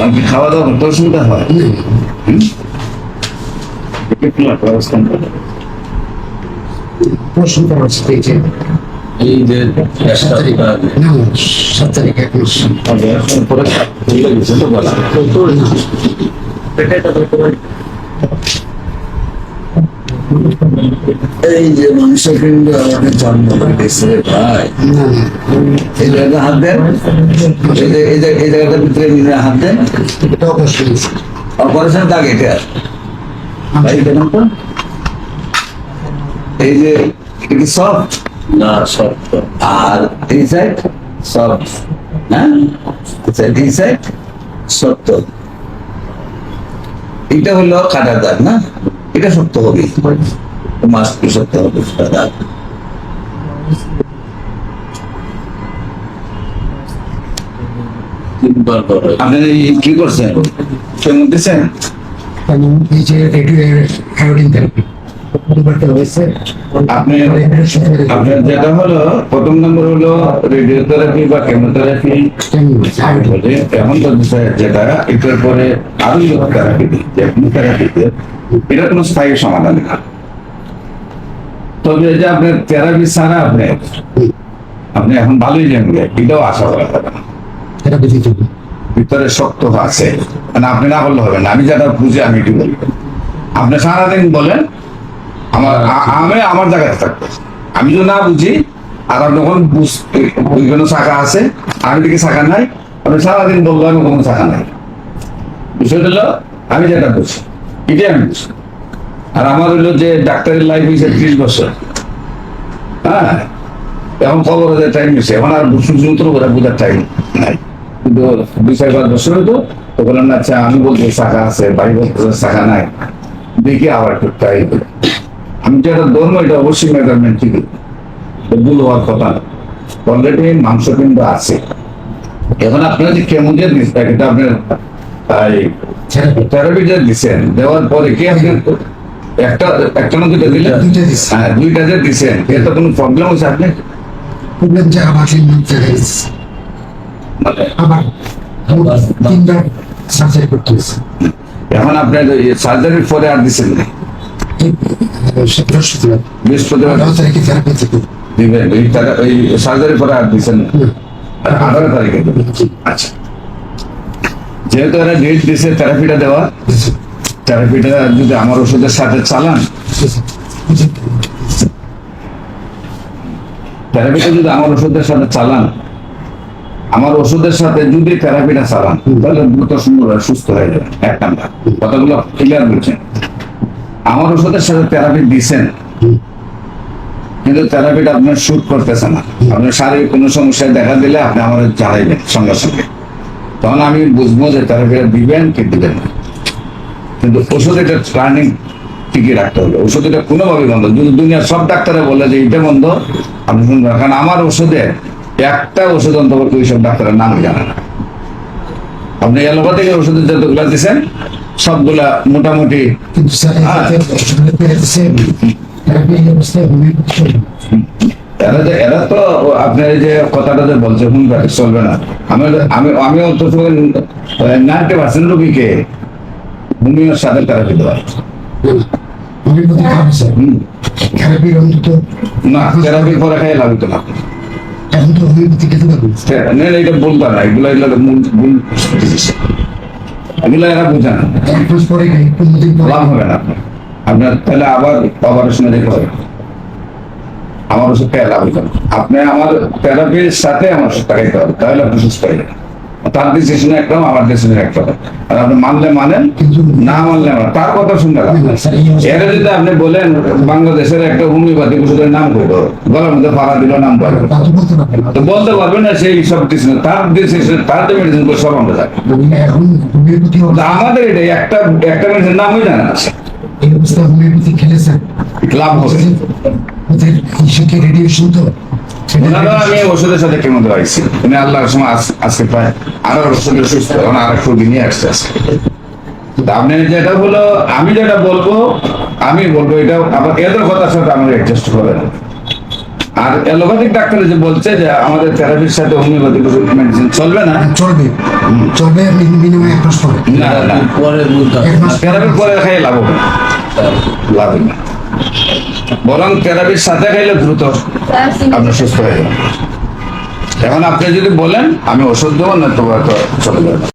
আর কি খাওয়া দাওয়া করতে অসুবিধা হয়। হুম? একটু খোলা ব্যবস্থা প্রশ্ন করা হচ্ছে এই যে এই যে সাত তারিখ না না, সাত তারিখ এক মাস পরে গেছে তো বলা। এই যে মানুষের কিন্তু আমাকে জন্ম দিয়েছে ভাই। এই জায়গাটা হাত দেন। এই জায়গাটার ভিতরে হাত দেন। এটা অপারেশন দাগ এটা? ভাই দেখুন তো এই যে এটা কি সফট না সত্য আর এই সাইড সফট হ্যাঁ আচ্ছা এই সাইড সত্য এটা হলো কাটার দাগ না? এটা সত্য হবে। মাস্ক সত্য হবে আপনি কি করছেন? কেমন দিচ্ছেন? রেডিও থেরাপি আপনার যেটা হলো প্রথম নম্বর হলো রেডিওথেরাপি বা কেমোথেরাপি এখন তো যেটা এটার পরে আরও থেরাপি থেরাপিতে এটা কোনো স্থায়ী সমাধান না। তবে যে আপনার থেরাপি ছাড়া আপনি আপনি এখন ভালোই জানবে এটাও আশা করা যাবে না। ভিতরে শক্ত আছে। মানে আপনি না বললে হবে না আমি যেটা বুঝি আমি এটি বলি। আপনি সারাদিন বলেন আমার আমি আমার জায়গাতে থাকব। আমি যদি না বুঝি আর আপনি ওই কোনো শাখা আছে আমি দিকে শাখা নাই আপনি সারাদিন বলব আমি কোনো শাখা নাই। বিষয়টা হলো আমি যেটা বুঝি। এটাই আমি বুঝি আর আমার হলো যে ডাক্তারের লাইফ হয়েছে ত্রিশ বছর। হ্যাঁ? এখন খবর হতে টাইম হয়েছে এখন আর সূত্র করে বোঝার টাইম নাই। কিন্তু দুই চার পাঁচ বছর হতো তো বললাম আচ্ছা আমি বলতে শাখা আছে, বাড়ি বলতে শাখা নাই। দেখি আবার একটু ট্রাই আমি যেটা ধর্ম, এটা অবশ্যই মেজারমেন্ট ঠিক ভুল হওয়ার কথা না। অলরেডি কিন্তু আছে। এখন আপনার যে কেমন যে এটা আপনার এই থেরাপি থেরাপি দিচ্ছেন দেওয়ার পরে কি আপনি একটা একটা না দুইটা দিলেন। হ্যাঁ দুইটা যে দিচ্ছেন কোনো প্রবলেম হচ্ছে আপনি প্রবলেম যে আবার তিনবার সার্জারি করতে হয়েছে। এখন আপনার সার্জারির পরে আর দিচ্ছেন না? বৃহস্পতিবার। দিবেন এই সার্জারির পরে আর দিচ্ছেন না? আঠারো তারিখে। আচ্ছা। যেহেতু এরা ডেট দিছে থেরাপিটা দেওয়া থেরাপিটা যদি আমার ওষুধের সাথে চালান থেরাপিটা যদি আমার ওষুধের সাথে চালান, আমার ওষুধের সাথে যদি থেরাপিটা চালান, তাহলে দ্রুত সুন্দর সুস্থ হয়ে যাবে। এক নাম্বার। কথাগুলো ক্লিয়ার বলছেন আমার ওষুধের সাথে থেরাপি দিছেন, কিন্তু থেরাপিটা আপনার শুট করতেছে না। আপনার শারীরিক কোনো সমস্যায় দেখা দিলে আপনি আমার জানাইবেন সঙ্গে সঙ্গে। তখন আমি বুঝব যে থেরাপিটা দিবেন কি দিবেন না। কিন্তু ওষুধ এটা প্ল্যানিং ঠিকই রাখতে হবে ওষুধ এটা কোনোভাবে বন্ধ। যদি দুনিয়ার সব ডাক্তারে বলে যে এটা বন্ধ আপনি শুনবেন কারণ আমার ওষুধে একটা ওষুধ অন্তর্গত ওই সব ডাক্তারের নাম জানে না। আপনি অ্যালোপ্যাথিক ওষুধের যতগুলা দিচ্ছেন সবগুলা মোটামুটি এরা যে এরা তো আপনার যে কথাটা যে বলছে হোমিওপ্যাথি চলবে না। আমি আমি আমি অন্তত নাইনটি পার্সেন্ট রোগীকে হোমিওর সাথে থেরাপি দেওয়া হোমিওপ্যাথি খারাপ স্যার হুম। থেরাপির অন্তত না থেরাপি করে খাই লাভ হতো না। এখন তো হোমিওপ্যাথি খেতে পারবেন না না, এটা বলতো না এগুলো এগুলো মূল মূল এগুলো এরা বোঝে না। এক মাস পরে লাভ হবে না। আপনার আপনার তাহলে আবার অপারেশনে যেতে হবে। আমার ওষুধ খেয়ে লাভ হতো না আপনি আমার থেরাপির সাথে আমার ওষুধ খাইতে হবে, তাহলে আপনি সুস্থ হয়ে যাবেন। তার ডিসিশন একদম, আমার ডিসিশন একটা আর আপনি মানলে মানেন, না মানলে না তার কথা অবস্থা- এটা যদি আপনি বলেন, বাংলাদেশের একটা হোমিওপ্যাথিক ওষুধের নাম করব গলার মধ্যে ফাড়া দিল নাম পারবে তো বলতে পারবেন না সেই সব ডিসিশন তার ডিসিশন তার যে মেডিসিন সব আমরা হোমিওপ্যাথি আমাদের এটা একটা একটা মেডিসিন নামই জানা আছে। এই হোমিওপ্যাথি খেলে স্যার লাভ হবে ওদের ইস্যুকে রেডিয়েশন তো আমি ওষুধের সাথে কেমন দেওয়াইছি উনি আল্লাহর সময় আজ- আজকে প্রায় আরও ওষুধে সুস্থ এখন আর একটু নিয়ে আসছে আপনি যেটা হলো আমি যেটা বলব আমি বলব এটা আবার এদের কথার সাথে আমাকে অ্যাডজাস্ট করে না। আর অ্যালোপ্যাথিক ডাক্তার যে বলছে যে আমাদের থেরাপির সাথে হোমিওপ্যাথিক মেডিসিন চলবে না? চলবে। চলবে মিনিমাম এক মাস পরে। না না পরে বলতে এক মাস থেরাপির পরে খাই লাভ হবে। লাভ হবে না বরং থেরাপির সাথে খাইলে দ্রুত আপনি সুস্থ হয়ে যাবেন। এখন আপনি যদি বলেন আমি ওষুধ দেবো না তো চলে যাবে।